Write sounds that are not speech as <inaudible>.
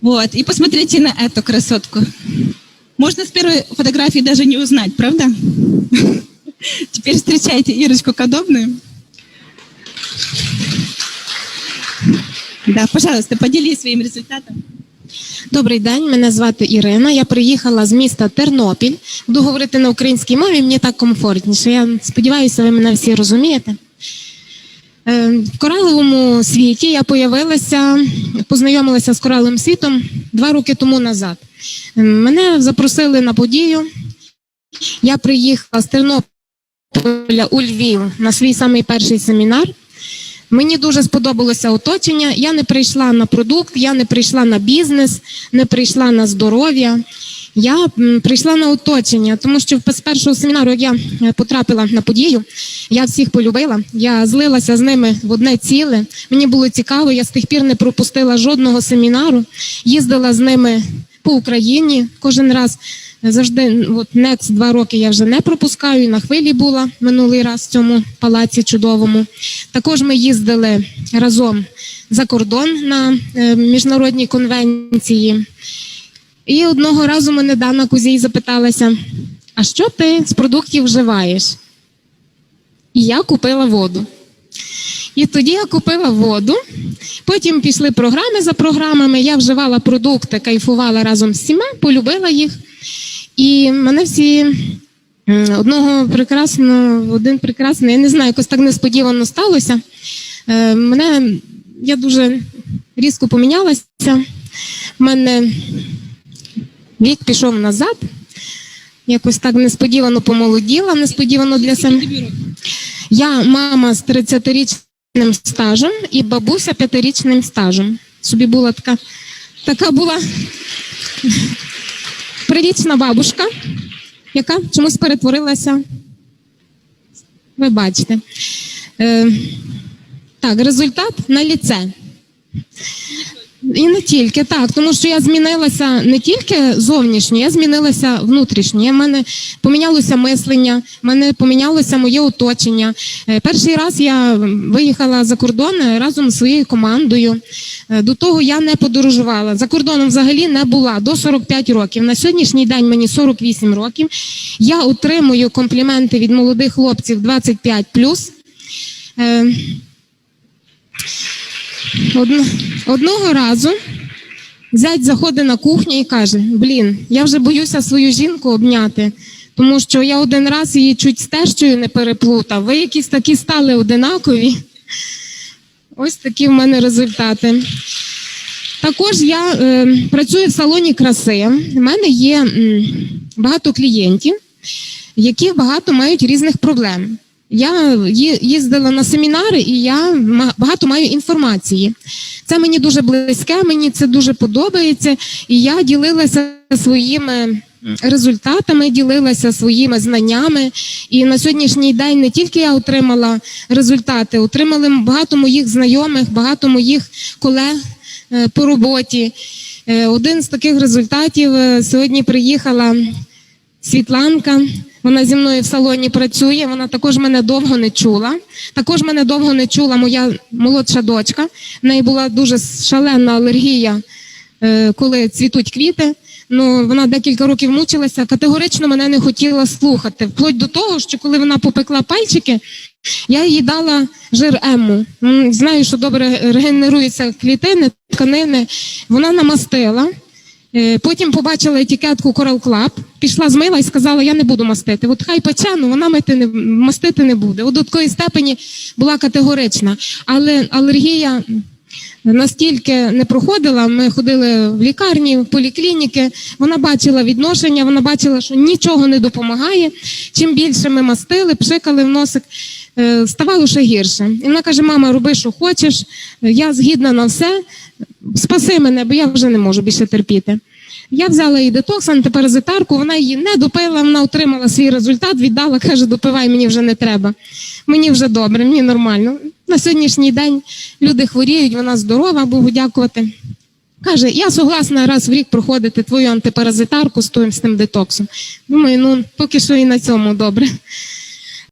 Вот, и посмотрите на эту красотку. Можно с первой фотографии даже не узнать, правда? <laughs> Теперь встречайте Ирочку Кадобную. Да, пожалуйста, поделись своим результатом. Добрий день, мене звати Ірина. Я приїхала з міста Тернопіль. Буду говорити на українській мові, мені так комфортніше. Я сподіваюся, ви мене всі розумієте. Е, В кораловому світі я появилася, познайомилася з кораловим світом два роки тому назад. Мене запросили на подію. Я приїхала з Тернополя у Львів на свій самий перший семінар. Мені дуже сподобалося оточення. Я не прийшла на продукт, я не прийшла на бізнес, не прийшла на здоров'я. Я прийшла на оточення, тому що з першого семінару, як я е, потрапила на подію, я всіх полюбила. Я злилася з ними в одне ціле. Мені було цікаво, я з тих пір не пропустила жодного семінару. Їздила з ними по Україні кожен раз. Завжди, от Next два роки я вже не пропускаю. На хвилі була минулий раз в цьому палаці чудовому. Також ми їздили разом за кордон на е, міжнародні конвенції. І одного разу мене Дана Кузій запиталася: а що ти з продуктів вживаєш? І я купила воду. І тоді я купила воду. Потім пішли програми за програмами. Я вживала продукти, кайфувала разом з всіма, полюбила їх. І мене всі одного прекрасного, один прекрасний, я не знаю, якось так несподівано сталося. Е, Мене я дуже різко помінялася. У мене вік пішов назад. Якось так несподівано помолоділа, несподівано для себе. Я мама з 30-річним стажем і бабуся 5-річним стажем. Собі була така, така була прирічна бабушка, яка чомусь перетворилася. Ви бачите. Е, так, результат на ліце. І не тільки так, тому що я змінилася не тільки зовнішньо, я змінилася внутрішньо. Я в мене помінялося мислення, в мене помінялося моє оточення. Е, Перший раз я виїхала за кордон е, разом з своєю командою. Е, До того я не подорожувала. За кордоном взагалі не була до 45 років. На сьогоднішній день мені 48 років. Я отримую компліменти від молодих хлопців 25 Е, Одно, одного разу зять заходить на кухню і каже: Блін, я вже боюся свою жінку обняти, тому що я один раз її чуть з не переплутав. Ви якісь такі стали одинакові. Ось такі в мене результати. Також я е, працюю в салоні краси. У мене є м, багато клієнтів, які багато мають різних проблем. Я їздила на семінари і я багато маю інформації. Це мені дуже близьке, мені це дуже подобається. І я ділилася своїми результатами, ділилася своїми знаннями. І на сьогоднішній день не тільки я отримала результати, отримали багато моїх знайомих, багато моїх колег е, по роботі. Е, Один з таких результатів е, сьогодні приїхала Світланка. Вона зі мною в салоні працює. Вона також мене довго не чула. Також мене довго не чула моя молодша дочка. В неї була дуже шалена алергія, е, коли цвітуть квіти. Ну, вона декілька років мучилася, категорично мене не хотіла слухати. Вплоть до того, що коли вона попекла пальчики, я їй дала жир ему. Знаю, що добре регенеруються клітини, тканини. Вона намастила. Е, Потім побачила етикетку Coral Club, пішла змила і сказала, я не буду мастити. От хай пече, ну вона мити не, мастити не буде. От до такої степені була категорична. Але алергія настільки не проходила, ми ходили в лікарні, в поліклініки, вона бачила відношення, вона бачила, що нічого не допомагає. Чим більше ми мастили, пшикали в носик, е, ставало ще гірше. І вона каже: мама, роби, що хочеш, я згідна на все, спаси мене, бо я вже не можу більше терпіти. Я взяла її детокс, антипаразитарку, вона її не допила, вона отримала свій результат, віддала, каже, допивай, мені вже не треба. Мені вже добре, мені нормально. На сьогоднішній день люди хворіють, вона здорова, Богу дякувати. Каже, я согласна раз в рік проходити твою антипаразитарку з тим, з тим детоксом. Думаю, ну поки що і на цьому добре.